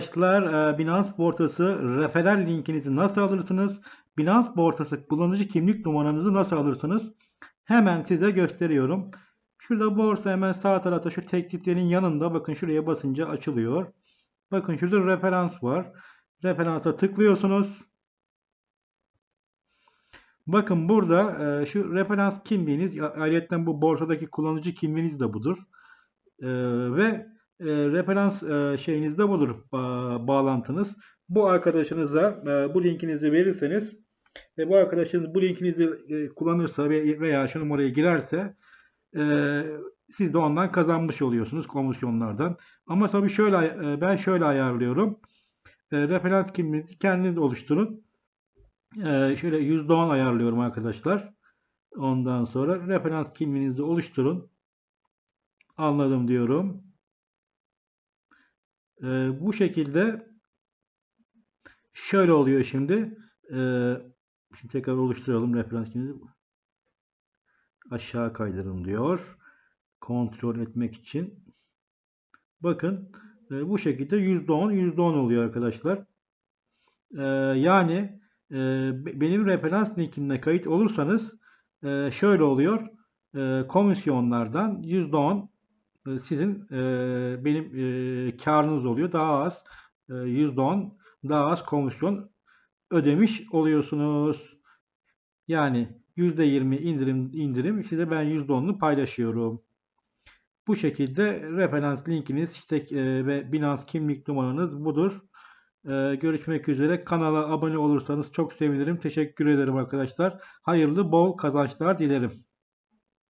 Arkadaşlar e, Binance borsası referral linkinizi nasıl alırsınız? Binance borsası kullanıcı kimlik numaranızı nasıl alırsınız? Hemen size gösteriyorum. Şurada borsa hemen sağ tarafta şu tekliflerin yanında bakın şuraya basınca açılıyor. Bakın şurada referans var. Referansa tıklıyorsunuz. Bakın burada e, şu referans kimliğiniz ayrıca bu borsadaki kullanıcı kimliğiniz de budur. E, ve e, referans e, şeyiniz de ba- bağlantınız. Bu arkadaşınıza e, bu linkinizi verirseniz ve bu arkadaşınız bu linkinizi e, kullanırsa ve- veya şu numaraya girerse e, siz de ondan kazanmış oluyorsunuz komisyonlardan. Ama tabii şöyle e, ben şöyle ayarlıyorum. E, referans kimliğinizi kendiniz oluşturun. E, şöyle %10 ayarlıyorum arkadaşlar. Ondan sonra referans kimliğinizi oluşturun. Anladım diyorum. E, bu şekilde şöyle oluyor şimdi. E, şimdi tekrar oluşturalım referans kimliğini. Aşağı kaydırın diyor. Kontrol etmek için. Bakın e, bu şekilde %10 %10 oluyor arkadaşlar. E, yani e, be- benim referans linkimle kayıt olursanız e, şöyle oluyor. E, komisyonlardan %10 e, sizin e, benim e, karınız oluyor. Daha az e, %10 daha az komisyon ödemiş oluyorsunuz. Yani %20 indirim indirim size ben %10'unu paylaşıyorum. Bu şekilde referans linkiniz işte e, ve Binance kimlik numaranız budur. E, görüşmek üzere. Kanala abone olursanız çok sevinirim. Teşekkür ederim arkadaşlar. Hayırlı bol kazançlar dilerim.